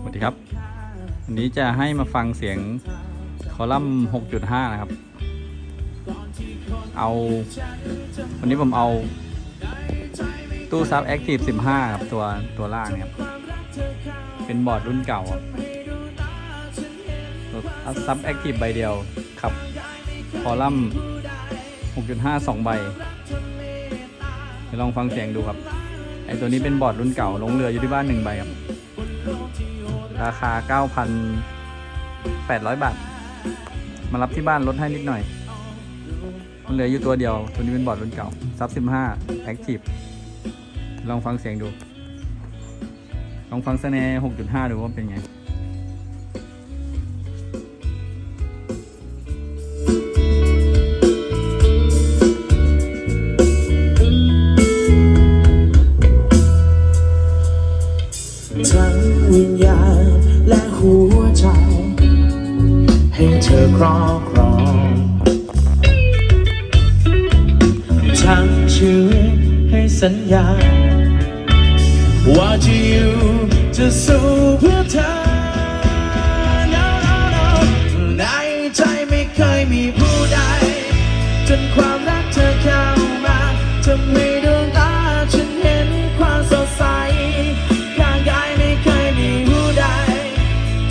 สวัสดีครับ วันนี้จะให้มาฟังเสียงคอลัมน์ 6.5 นะครับ เอา วันนี้ผมเอาตู้ซับ Active 15 ครับ ตัวตัวล่างเนี่ยครับ เป็นบอร์ดรุ่นเก่าครับซับ Active ใบเดียวขับคอลัมน์ 6.5 2 ใบเดี๋ยวลองฟังเสียงดูครับไอตัวนี้เป็นบอร์ดรุ่นเก่าลงเรืออยู่ที่บ้านหนึ่งใบครับ ราคา 9,800 บาท มารับที่บ้านลดให้นิดหน่อย มันเหลืออยู่ตัวเดียว ตัวนี้เป็นบอร์ดรุ่นเก่าซับ15 Active ลองฟังเสียงดู ลองฟังสแนร์6.5 ดูว่าเป็นไง สัญญา ว่าจะอยู่จะสู้เพื่อเธอ No, no, no ในใจไม่เคยมีผู้ใด จนความรักเธอเข้ามาทำให้ดวงตาฉันเห็นความสดใสข้างกายไม่เคยมีผู้ใด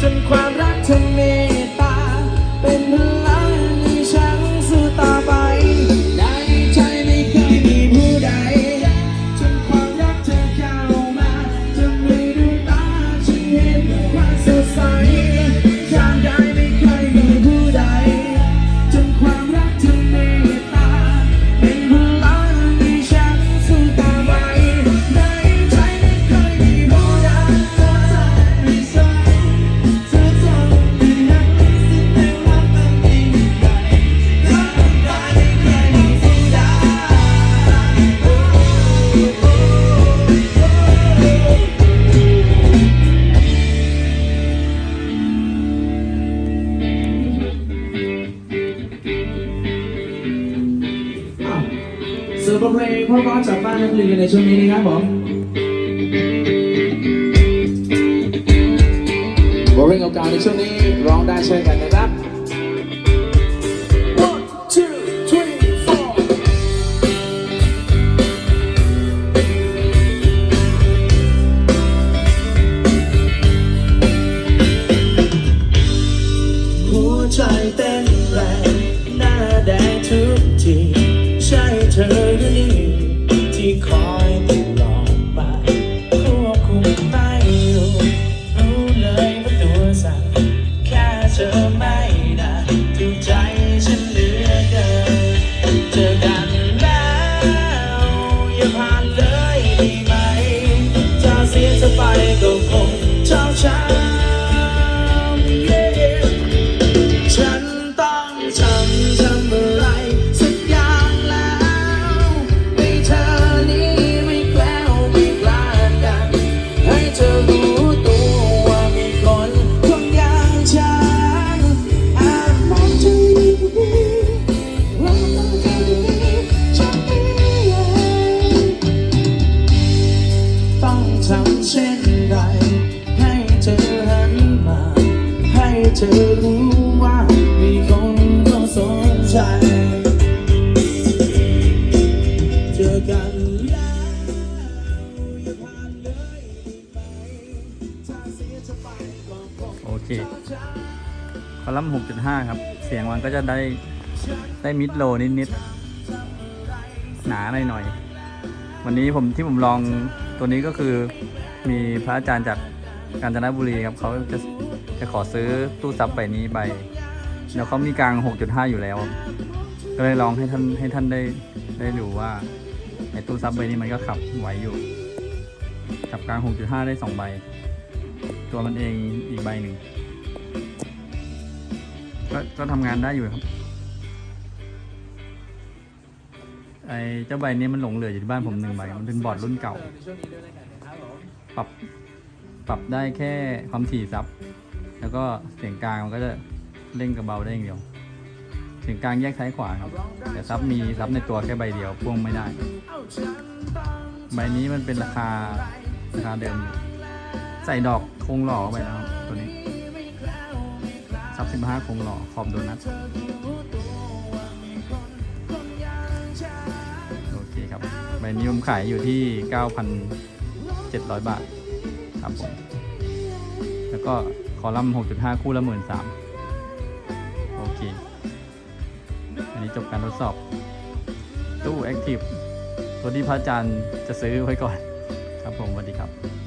จนความรักเธอเม สื่อบทเพลงเพราะๆจากบ้านนักเรียนในช่วงนี้นะครับผมบทเพลงเก่าๆในช่วงนี้ร้องได้เช่นกันนะครับ ฉันเหลื เธอรู้ว่ามีคนเขาสนใจเจอกันแล้วอย่าผ่านเลยไปถ้าเสียเธอไปก็คงโอเค คอลัมน์6.5 ครับ เสียงมันก็จะได้ได้มิดโลนิดๆ หนาหน่อยๆ วันนี้ผมที่ผมลองตัวนี้ก็คือมีพระอาจารย์จากกาญจนบุรีครับเขาจะ จะขอซื้อตู้ซับใบนี้ใบแล้วเขามีกลาง 6.5 อยู่แล้ว ก็เลยลองให้ท่านให้ท่านได้ได้ดูว่าไอ้ตู้ซับใบนี้มันก็ขับไหวอยู่ ขับกลาง 6.5 ได้ 2 ใบ ตัวมันเองอีกใบหนึ่งก็ก็ทำงานได้อยู่ครับ ไอ้เจ้าใบนี้มันหลงเหลืออยู่ที่บ้านผมหนึ่งใบ มันเป็นบอร์ดรุ่นเก่า ปรับ ปรับได้แค่ความถี่ซับ แล้วก็เสียงกลางมันก็จะเร่งกับเบาได้อย่างเดียว เสียงกลางแยกซ้ายขวาครับ แต่ซับมีซับในตัวแค่ใบเดียวพ่วงไม่ได้ ใบนี้มันเป็นราคาราคาเดิม ใส่ดอกคงหล่อไปนะครับตัวนี้ซับสิบห้าคงหล่อขอบโดนัทโอเคครับ ใบนี้ผมขายอยู่ที่ 9,700 บาทครับผมแล้วก็ คอลัมน์ 6.5 คู่ละหมื่นสามโอเค อันนี้จบการทดสอบ ตู้ Active ตัวที่พระอาจารย์จะซื้อไว้ก่อน ครับผมสวัสดีครับ